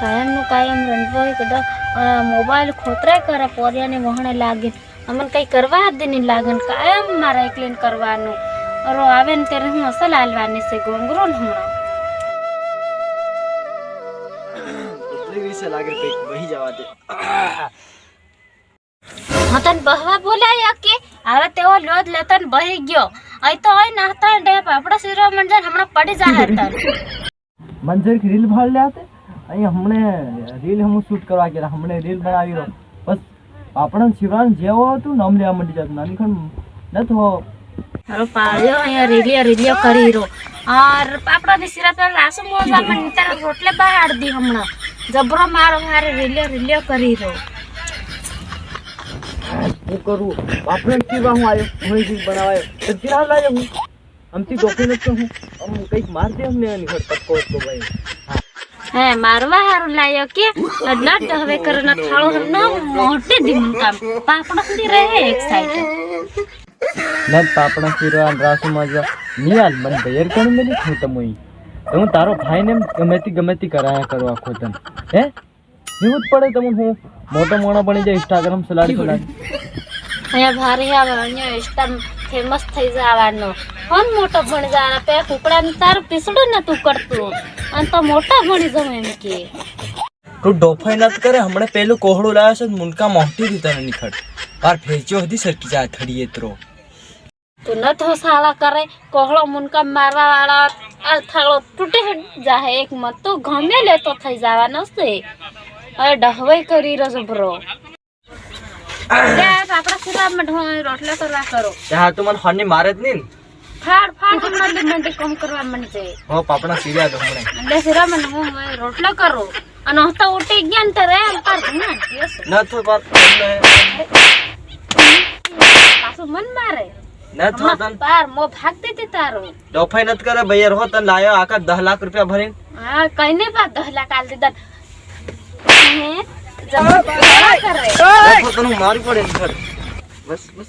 કાયમ રંડવો કદા મોબાઈલ ખોતરાય કરે પોરિયાને વહણે લાગે. અમને કંઈ કરવા જ નહીં લાગે ને કાયમ મારા એકલીને કરવાનું. અરો આવે ને ત્યારે હું અસલ હાલવાની છે ગોંગરો ને હમણાં. લાગે કંઈક વહી જવા દે. હા તને બહવા બોલાયા કે? હવે તેઓ લોજ લેતો ને બહી ગયો. અહીં તો હોય નાહતા ને ડેપ આપણા શરીર મંજન હમણાં પડી જાય હતા મંજર की રીલ ભાળ લે અહીં હમણે રીલ હમ શૂટ કરવા ગયા હમણે રીલ બનાવી રહ્યો. બસ આપણને શિવરાન જેવો હતું નામ લેવા માંડી જતું નાની ખણ ન થો હારો પાડ્યો અહીંયા રીલિયો રીલિયો કરી રહ્યો. और પાપડા ની સિરા પર રાસુ મોજા મને તારા રોટલે બહાર દી હમણાં. જબરો મારો હારે રીલિયો રીલિયો કરી રહ્યો. હું કરું? આપણે શિવા હું આવ્યો હું રીલ બનાવાયો. તો લાવ્યો હું. આમથી ગોખી નથી હું. આમ કંઈક માર દે અમને એની ઘર પટકો હતો ભાઈ. હે. મારવા હારું લાયો કે? નટ હવે કરને થાળો ન મોટે દિન કામ પાપડા સુધી રહે એક સાઈડ નદ પાપડા આ રાસુ મજા નિયાલ મન બયર કોણ મેલી તમોઈ તો હું તારો ભાઈને ગમે તે ગમે કરાયા કરો આખો તન. હે? એવું જ પડે તમને હું મોટો મોણો બની જાય ઇન્સ્ટાગ્રામ ચલાડી ચલાડી. અહીંયા ભારે આવે અહીંયા ઇન્સ્ટા ફેમસ થઈ જવાનો. કોણ મોટો ભણી જવાના પે કુકડા ને તારું પીસડું ને તું કરતું. અને તો મોટા ભણી જાવ એમ કે. તું ડોફાઈ નત કરે હમણે પેલું કોહળું લાવ્યો છે મુનકા મોટી રીતે તને નીકળ બાર ભેચ્યો હતી સરકી જાય થડીએ તરો તું ન તો સાલા કરે કોહળો મુનકા મારવા વાળા આ થાળો તૂટે જાહે. એક મત તો ગમે લેતો થઈ જવાનો છે. હવે ડહવાઈ કરી રહ્યો બ્રો આપણા સિરામાં ઢોળ રોટલા કરવા કરો. હા તું મને હોની મારે જ નહીં ફાડ ફાડ હમણાં લીમડી કોમ કરવા માંડજે હો પાપડા સીર્યા તો હમણે. એટલે સિરામાં હું હવે રોટલા કરો. અને હસ્તા ઉઠી ગયા ને એમ પાર ના ન તો પર પાછું મન મારે. ન થો તન? પાર મો ભાગતી હતી તારું. ડોફાઈ નત કરે બયર હો તને લાયો આખા દસ લાખ રૂપિયા ભરીને? હા કઈ નહીં પા દહલા કાલ દીધા. હે? જબર કરે થો તને મારી પડે બસ બસ.